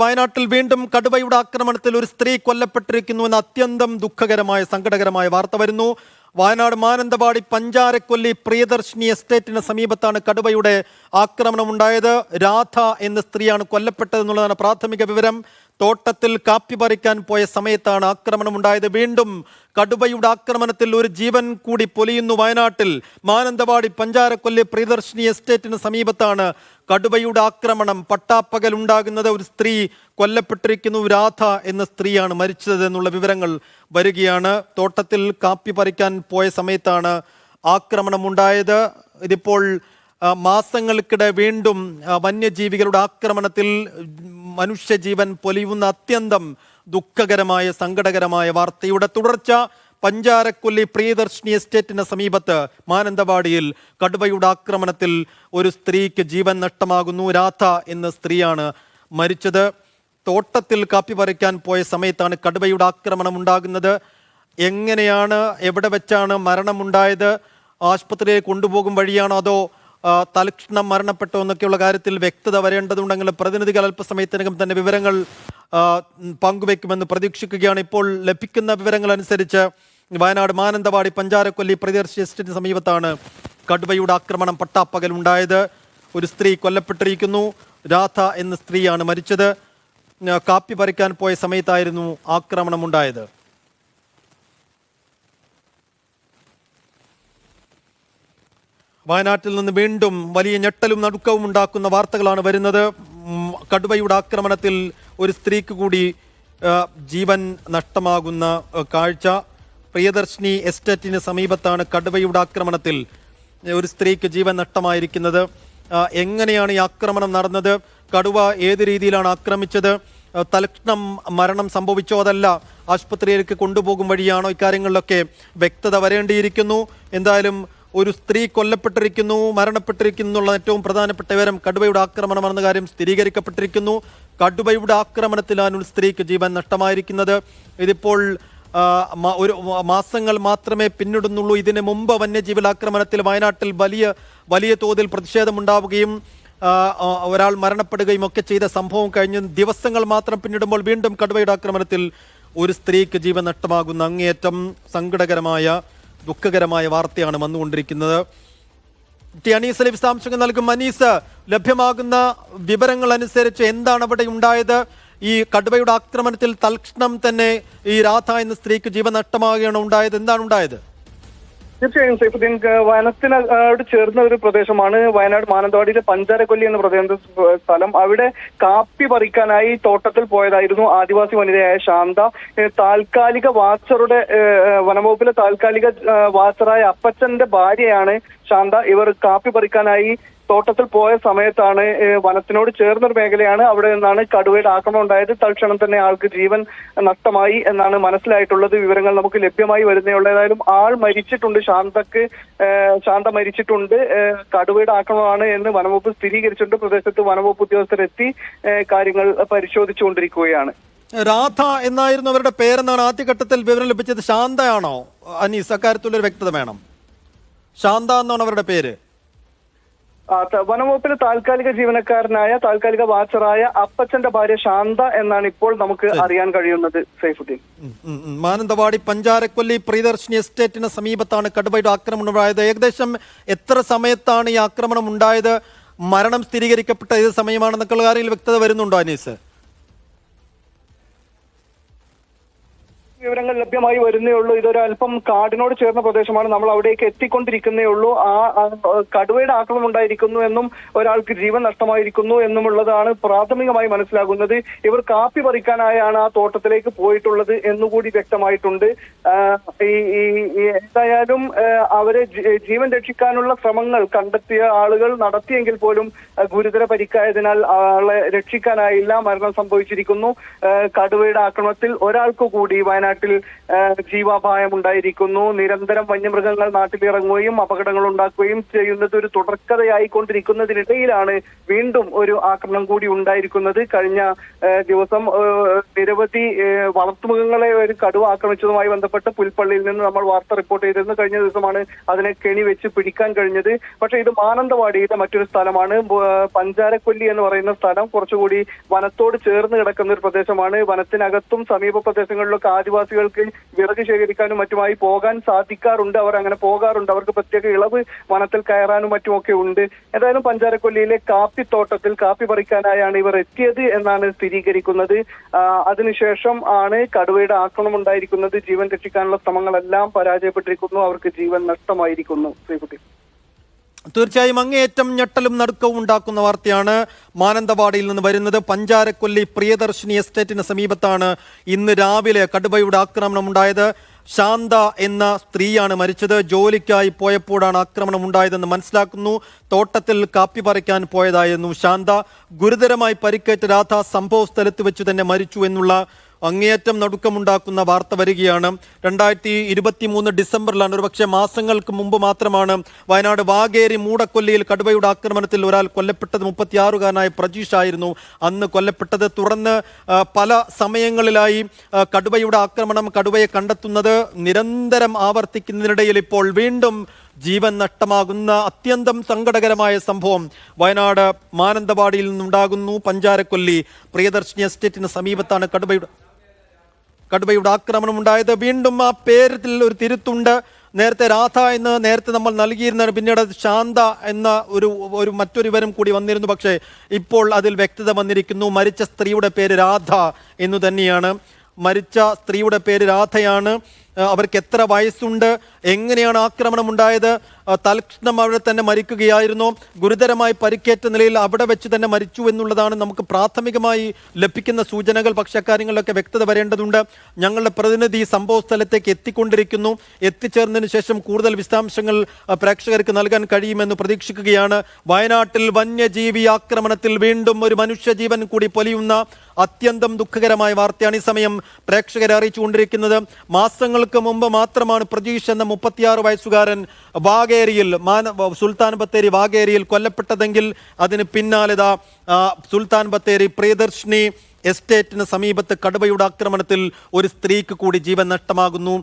വയനാട്ടിൽ വീണ്ടും കടുവയുടെ ആക്രമണത്തിൽ ഒരു സ്ത്രീ കൊല്ലപ്പെട്ടിരിക്കുന്നു എന്ന അത്യന്തം ദുഃഖകരമായ സങ്കടകരമായ വാർത്ത വരുന്നു. വയനാട് മാനന്തവാടി പഞ്ചാരക്കൊല്ലി പ്രിയദർശിനി എസ്റ്റേറ്റിന് സമീപത്താണ് കടുവയുടെ ആക്രമണം ഉണ്ടായത്. രാധ എന്ന സ്ത്രീയാണ് കൊല്ലപ്പെട്ടതെന്നുള്ളതാണ് പ്രാഥമിക വിവരം. തോട്ടത്തിൽ കാപ്പി പറിക്കാൻ പോയ സമയത്താണ് ആക്രമണം ഉണ്ടായത്. വീണ്ടും കടുവയുടെ ആക്രമണത്തിൽ ഒരു ജീവൻ കൂടി പൊലിയുന്നു വയനാട്ടിൽ. മാനന്തവാടി പഞ്ചാരക്കൊല്ലി പ്രിയദർശിനി എസ്റ്റേറ്റിന് സമീപത്താണ് കടുവയുടെ ആക്രമണം പട്ടാപ്പകൽ ഉണ്ടാകുന്നത് ഒരു സ്ത്രീ കൊല്ലപ്പെട്ടിരിക്കുന്നു രാധ എന്ന സ്ത്രീയാണ് മരിച്ചത് എന്നുള്ള വിവരങ്ങൾ വരികയാണ്. തോട്ടത്തിൽ കാപ്പി പറിക്കാൻ പോയ സമയത്താണ് ആക്രമണം ഉണ്ടായത് ഇതിപ്പോൾ മാസങ്ങൾക്കിടെ വീണ്ടും വന്യജീവികളുടെ ആക്രമണത്തിൽ മനുഷ്യജീവൻ പൊലിയുന്ന അത്യന്തം ദുഃഖകരമായ സങ്കടകരമായ വാർത്തയുടെ തുടർച്ച. പഞ്ചാരക്കൊല്ലി പ്രിയദർശിനി എസ്റ്റേറ്റിന് സമീപത്ത് മാനന്തവാടിയിൽ കടുവയുടെ ആക്രമണത്തിൽ ഒരു സ്ത്രീക്ക് ജീവൻ നഷ്ടമാകുന്നു രാധ എന്ന സ്ത്രീയാണ് മരിച്ചത്. തോട്ടത്തിൽ കാപ്പി പറിക്കാൻ പോയ സമയത്താണ് കടുവയുടെ ആക്രമണം ഉണ്ടാകുന്നത്. എങ്ങനെയാണ് എവിടെ വെച്ചാണ് മരണമുണ്ടായത് ആശുപത്രിയിൽ കൊണ്ടുപോകും വഴിയാണോ അതോ തലക്ഷണം മരണപ്പെട്ടോ എന്നൊക്കെയുള്ള കാര്യത്തിൽ വ്യക്തത വരേണ്ടതുണ്ടെങ്കിൽ പ്രതിനിധികൾ അല്പസമയത്തിനകം തന്നെ വിവരങ്ങൾ പങ്കുവെക്കുമെന്ന് പ്രതീക്ഷിക്കുകയാണ്. ഇപ്പോൾ ലഭിക്കുന്ന വിവരങ്ങൾ അനുസരിച്ച് വയനാട് മാനന്തവാടി പഞ്ചാരക്കൊല്ലി പ്രദർശി എസ്റ്റേറ്റിന് സമീപത്താണ് കടുവയുടെ ആക്രമണം പട്ടാപ്പകൽ ഉണ്ടായത് ഒരു സ്ത്രീ കൊല്ലപ്പെട്ടിരിക്കുന്നു. രാധ എന്ന സ്ത്രീയാണ് മരിച്ചത്. കാപ്പി പറിക്കാൻ പോയ സമയത്തായിരുന്നു ആക്രമണം ഉണ്ടായത് വയനാട്ടിൽ നിന്ന് വീണ്ടും വലിയ ഞെട്ടലും നടുക്കവും ഉണ്ടാക്കുന്ന വാർത്തകളാണ് വരുന്നത്. കടുവയുടെ ആക്രമണത്തിൽ ഒരു സ്ത്രീക്ക് കൂടി ജീവൻ നഷ്ടമാകുന്ന കാഴ്ച. പ്രിയദർശിനി എസ്റ്റേറ്റിന് സമീപത്താണ് കടുവയുടെ ആക്രമണത്തിൽ ഒരു സ്ത്രീക്ക് ജീവൻ നഷ്ടമായിരിക്കുന്നത്. എങ്ങനെയാണ് ഈ ആക്രമണം നടന്നത്? കടുവ ഏത് രീതിയിലാണ് ആക്രമിച്ചത്? തലക്ഷണം മരണം സംഭവിച്ചോ അതല്ല? ആശുപത്രിയിലേക്ക് കൊണ്ടുപോകും വഴിയാണോ ഇക്കാര്യങ്ങളിലൊക്കെ വ്യക്തത വരേണ്ടിയിരിക്കുന്നു. എന്തായാലും ഒരു സ്ത്രീ കൊല്ലപ്പെട്ടിരിക്കുന്നു മരണപ്പെട്ടിരിക്കുന്നു എന്നുള്ള ഏറ്റവും പ്രധാനപ്പെട്ട വിവരം കടുവയുടെ ആക്രമണമാണെന്ന കാര്യം സ്ഥിരീകരിക്കപ്പെട്ടിരിക്കുന്നു. കടുവയുടെ ആക്രമണത്തിലാണ് ഒരു സ്ത്രീക്ക് ജീവൻ നഷ്ടമായിരിക്കുന്നത്. ഇതിപ്പോൾ ഒരു മാസങ്ങൾ മാത്രമേ പിന്നിടുന്നുള്ളൂ. ഇതിന് മുമ്പ് വന്യജീവി ആക്രമണത്തിൽ വയനാട്ടിൽ വലിയ വലിയ തോതിൽ പ്രതിഷേധമുണ്ടാവുകയും ഒരാൾ മരണപ്പെടുകയും ഒക്കെ ചെയ്ത സംഭവം കഴിഞ്ഞ് ദിവസങ്ങൾ മാത്രം പിന്നിടുമ്പോൾ വീണ്ടും കടുവയുടെ ആക്രമണത്തിൽ ഒരു സ്ത്രീക്ക് ജീവൻ നഷ്ടമാകുന്ന അങ്ങേയറ്റം സങ്കടകരമായ ദുഃഖകരമായ വാർത്തയാണ് വന്നുകൊണ്ടിരിക്കുന്നത്. ടി അനീസിലെ വിശദാംശങ്ങൾ നൽകും. അനീസ് ലഭ്യമാകുന്ന വിവരങ്ങൾ അനുസരിച്ച് എന്താണ് അവിടെ ഉണ്ടായത്? ഈ കടുവയുടെ ആക്രമണത്തിൽ തൽക്ഷണം തന്നെ ഈ രാധ എന്ന സ്ത്രീക്ക് ജീവൻ നഷ്ടമാകുകയാണ് ഉണ്ടായത്. എന്താണ് ഉണ്ടായത്? തീർച്ചയായും സൈഫുദ്ദീൻ വനത്തിനോട് ചേർന്ന ഒരു പ്രദേശമാണ് വയനാട് മാനന്തവാടിയിലെ പഞ്ചാരക്കൊല്ലി എന്ന പ്രദേശ സ്ഥലം. അവിടെ കാപ്പി പറിക്കാനായി തോട്ടത്തിൽ പോയതായിരുന്നു ആദിവാസി വനിതയായ ശാന്ത. താൽക്കാലിക വാച്ചറുടെ വനംവകുപ്പിലെ താൽക്കാലിക വാച്ചറായ അപ്പച്ചന്റെ ഭാര്യയാണ് ശാന്ത. ഇവർ കാപ്പി പറിക്കാനായി തോട്ടത്തിൽ പോയ സമയത്താണ് വനത്തിനോട് ചേർന്നൊരു മേഖലയാണ് അവിടെ നിന്നാണ് കടുവയുടെ ആക്രമണം ഉണ്ടായത്. തൽക്ഷണം തന്നെ ആൾക്ക് ജീവൻ നഷ്ടമായി എന്നാണ് മനസ്സിലായിട്ടുള്ളത്. വിവരങ്ങൾ നമുക്ക് ലഭ്യമായി വരുന്നേ ഉള്ളൂ. ഏതായാലും ആൾ മരിച്ചിട്ടുണ്ട്. ശാന്തക്ക് ശാന്ത മരിച്ചിട്ടുണ്ട്. കടുവയുടെ ആക്രമണമാണ് എന്ന് വനംവകുപ്പ് സ്ഥിരീകരിച്ചിട്ടുണ്ട്. പ്രദേശത്ത് വനംവകുപ്പ് ഉദ്യോഗസ്ഥരെത്തി കാര്യങ്ങൾ പരിശോധിച്ചുകൊണ്ടിരിക്കുകയാണ്. രാധ എന്നായിരുന്നു അവരുടെ പേരെന്നാണ് ആദ്യഘട്ടത്തിൽ വിവരം ലഭിച്ചത്. ശാന്തയാണോ? അനീസ് അക്കാര്യത്തിലൊരു വ്യക്തത വേണം. ശാന്ത എന്നാണ് അവരുടെ പേര്. വനംവകുപ്പിലെ താൽക്കാലിക ജീവനക്കാരനായ താൽക്കാലിക വാച്ചറായ അപ്പച്ചന്റെ ഭാര്യ ശാന്ത എന്നാണ് ഇപ്പോൾ നമുക്ക് അറിയാൻ കഴിയുന്നത് സൈഫുദ്ദീൻ. മാനന്തവാടി പഞ്ചാരക്കൊല്ലി പ്രിയദർശിനി എസ്റ്റേറ്റിന് സമീപത്താണ് കടുവയുടെ ആക്രമണം ഉണ്ടായത് ഏകദേശം എത്ര സമയത്താണ് ഈ ആക്രമണം ഉണ്ടായത്? മരണം സ്ഥിരീകരിക്കപ്പെട്ട ഏത് സമയമാണെന്നൊക്കെ കാര്യങ്ങൾ വ്യക്തത വരുന്നുണ്ടോ അനീസ്? വിവരങ്ങൾ ലഭ്യമായി വരുന്നേ ഉള്ളൂ. ഇതൊരു അല്പം കാടിനോട് ചേർന്ന പ്രദേശമാണ്. നമ്മൾ അവിടേക്ക് എത്തിക്കൊണ്ടിരിക്കുന്നേ ഉള്ളൂ. ആ കടുവയുടെ ആക്രമണം ഉണ്ടായിരിക്കുന്നു എന്നും ഒരാൾക്ക് ജീവൻ നഷ്ടമായിരിക്കുന്നു എന്നുമുള്ളതാണ് പ്രാഥമികമായി മനസ്സിലാകുന്നത്. ഇവർ കാപ്പി പറിക്കാനായാണ് ആ തോട്ടത്തിലേക്ക് പോയിട്ടുള്ളത് എന്നുകൂടി വ്യക്തമായിട്ടുണ്ട്. ഈ എന്തായാലും അവരെ ജീവൻ രക്ഷിക്കാനുള്ള ശ്രമങ്ങൾ കണ്ടെത്തിയ ആളുകൾ നടത്തിയെങ്കിൽ പോലും ഗുരുതര പരിക്കായതിനാൽ ആളെ രക്ഷിക്കാനായില്ല. മരണം സംഭവിച്ചിരിക്കുന്നു. കടുവയുടെ ആക്രമണത്തിൽ ഒരാൾക്ക് കൂടി വയനാട്ടിൽ നാട്ടിൽ ജീവാപായം ഉണ്ടായിരിക്കുന്നു. നിരന്തരം വന്യമൃഗങ്ങൾ നാട്ടിലിറങ്ങുകയും അപകടങ്ങൾ ഉണ്ടാക്കുകയും ചെയ്യുന്നത് ഒരു തുടർക്കഥയായിക്കൊണ്ടിരിക്കുന്നതിനിടയിലാണ് വീണ്ടും ഒരു ആക്രമണം കൂടി ഉണ്ടായിരിക്കുന്നത്. കഴിഞ്ഞ ദിവസം നിരവധി വളർത്തുമൃഗങ്ങളെ ഒരു കടുവ ആക്രമിച്ചതുമായി ബന്ധപ്പെട്ട് പുൽപ്പള്ളിയിൽ നിന്ന് നമ്മൾ വാർത്ത റിപ്പോർട്ട് ചെയ്തിരുന്നു. കഴിഞ്ഞ ദിവസമാണ് അതിനെ കെണി വെച്ച് പിടിക്കാൻ കഴിഞ്ഞത്. പക്ഷേ ഇത് മാനന്തവാടിയുടെ മറ്റൊരു സ്ഥലമാണ്. പഞ്ചാരക്കൊല്ലി എന്ന് പറയുന്ന സ്ഥലം കുറച്ചുകൂടി വനത്തോട് ചേർന്ന് കിടക്കുന്ന ഒരു പ്രദേശമാണ്. വനത്തിനകത്തും സമീപ പ്രദേശങ്ങളിലൊക്കെ ആദിവാസികൾക്ക് വിറക് ശേഖരിക്കാനും മറ്റുമായി പോകാൻ സാധിക്കാറുണ്ട്. അവർ അങ്ങനെ പോകാറുണ്ട്. അവർക്ക് പ്രത്യേക ഇളവ് വനത്തിൽ കയറാനും മറ്റുമൊക്കെ ഉണ്ട്. ഏതായാലും പഞ്ചാരക്കൊല്ലിയിലെ കാപ്പിത്തോട്ടത്തിൽ കാപ്പി പറിക്കാനായാണ് ഇവർ എത്തിയത് എന്നാണ് സ്ഥിരീകരിക്കുന്നത്. അതിനുശേഷം ആണ് കടുവയുടെ ആക്രമണം ഉണ്ടായിരിക്കുന്നത്. ജീവൻ രക്ഷിക്കാനുള്ള ശ്രമങ്ങളെല്ലാം പരാജയപ്പെട്ടിരിക്കുന്നു. അവർക്ക് ജീവൻ നഷ്ടമായിരിക്കുന്നു. ശ്രീകുട്ടി. തീർച്ചയായും അങ്ങേയറ്റം ഞെട്ടലും നടുക്കവും ഉണ്ടാക്കുന്ന വാർത്തയാണ് മാനന്തവാടിയിൽ നിന്ന് വരുന്നത്. പഞ്ചാരക്കൊല്ലി പ്രിയദർശിനി എസ്റ്റേറ്റിന് സമീപത്താണ് ഇന്ന് രാവിലെ കടുവയുടെ ആക്രമണം ഉണ്ടായത്. ശാന്ത എന്ന സ്ത്രീയാണ് മരിച്ചത്. ജോലിക്കായി പോയപ്പോഴാണ് ആക്രമണം ഉണ്ടായതെന്ന് മനസ്സിലാക്കുന്നു. തോട്ടത്തിൽ കാപ്പി പറിക്കാൻ പോയതായിരുന്നു ശാന്ത. ഗുരുതരമായി പരിക്കേറ്റ രാധ സംഭവ സ്ഥലത്ത് വെച്ച് തന്നെ മരിച്ചു എന്നുള്ള അങ്ങേയറ്റം നടുക്കമുണ്ടാക്കുന്ന വാർത്ത വരികയാണ്. രണ്ടായിരത്തി ഇരുപത്തി മൂന്ന് ഡിസംബറിലാണ് ഒരുപക്ഷെ മാസങ്ങൾക്ക് മുമ്പ് മാത്രമാണ് വയനാട് വാഗേരി മൂടക്കൊല്ലിയിൽ കടുവയുടെ ആക്രമണത്തിൽ ഒരാൾ കൊല്ലപ്പെട്ടത്. മുപ്പത്തിയാറുകാരനായ പ്രജീഷ് ആയിരുന്നു. അന്ന് കൊല്ലപ്പെട്ടത്. തുടർന്ന് പല സമയങ്ങളിലായി കടുവയുടെ ആക്രമണം കടുവയെ കണ്ടെത്തുന്നത് നിരന്തരം ആവർത്തിക്കുന്നതിനിടയിൽ ഇപ്പോൾ വീണ്ടും ജീവൻ നഷ്ടമാകുന്ന അത്യന്തം സങ്കടകരമായ സംഭവം വയനാട് മാനന്തവാടിയിൽ നിന്നുണ്ടാകുന്നു. പഞ്ചാരക്കൊല്ലി പ്രിയദർശിനി എസ്റ്റേറ്റിന് സമീപത്താണ് കടുവയുടെ കടുവയുടെ ആക്രമണം ഉണ്ടായത് വീണ്ടും ആ പേരത്തിൽ ഒരു തിരുത്തുണ്ട്. നേരത്തെ രാധ എന്ന് നേരത്തെ നമ്മൾ നൽകിയിരുന്ന പിന്നീട് ശാന്ത എന്ന ഒരു ഒരു മറ്റൊരു വിവരം കൂടി വന്നിരുന്നു. പക്ഷേ ഇപ്പോൾ അതിൽ വ്യക്തത വന്നിരിക്കുന്നു. മരിച്ച സ്ത്രീയുടെ പേര് രാധ എന്നു തന്നെയാണ്. മരിച്ച സ്ത്രീയുടെ പേര് രാധയാണ്. അവർക്ക് എത്ര വയസ്സുണ്ട്? എങ്ങനെയാണ് ആക്രമണം ഉണ്ടായത്? തൽക്ഷണം അവിടെ തന്നെ മരിക്കുകയായിരുന്നു. ഗുരുതരമായി പരിക്കേറ്റ നിലയിൽ അവിടെ വെച്ച് തന്നെ മരിച്ചു എന്നുള്ളതാണ് നമുക്ക് പ്രാഥമികമായി ലഭിക്കുന്ന സൂചനകൾ. പക്ഷേ കാര്യങ്ങളിലൊക്കെ വ്യക്തത വരേണ്ടതുണ്ട്. ഞങ്ങളുടെ പ്രതിനിധി സംഭവ സ്ഥലത്തേക്ക് എത്തിക്കൊണ്ടിരിക്കുന്നു. എത്തിച്ചേർന്നതിന് ശേഷം കൂടുതൽ വിശദാംശങ്ങൾ പ്രേക്ഷകർക്ക് നൽകാൻ കഴിയുമെന്ന് പ്രതീക്ഷിക്കുകയാണ്. വയനാട്ടിൽ വന്യജീവി ആക്രമണത്തിൽ വീണ്ടും ഒരു മനുഷ്യജീവൻ കൂടി പൊലിയുന്ന അത്യന്തം ദുഃഖകരമായ വാർത്തയാണ് ഈ സമയം പ്രേക്ഷകരെ അറിയിച്ചുകൊണ്ടിരിക്കുന്നത്. മാസങ്ങൾക്ക് മുമ്പ് മാത്രമാണ് പ്രജീഷ് എന്ന മുപ്പത്തിയാറ് വയസ്സുകാരൻ വാഗേരിയിൽ മാന സുൽത്താൻ ബത്തേരി വാഗേരിയിൽ കൊല്ലപ്പെട്ടതെങ്കിൽ അതിന് പിന്നാലിതാ സുൽത്താൻ ബത്തേരി പ്രിയദർശിനി എസ്റ്റേറ്റിന് സമീപത്ത് കടുവയുടെ ആക്രമണത്തിൽ ഒരു സ്ത്രീക്ക് കൂടി ജീവൻ നഷ്ടമാകുന്നു.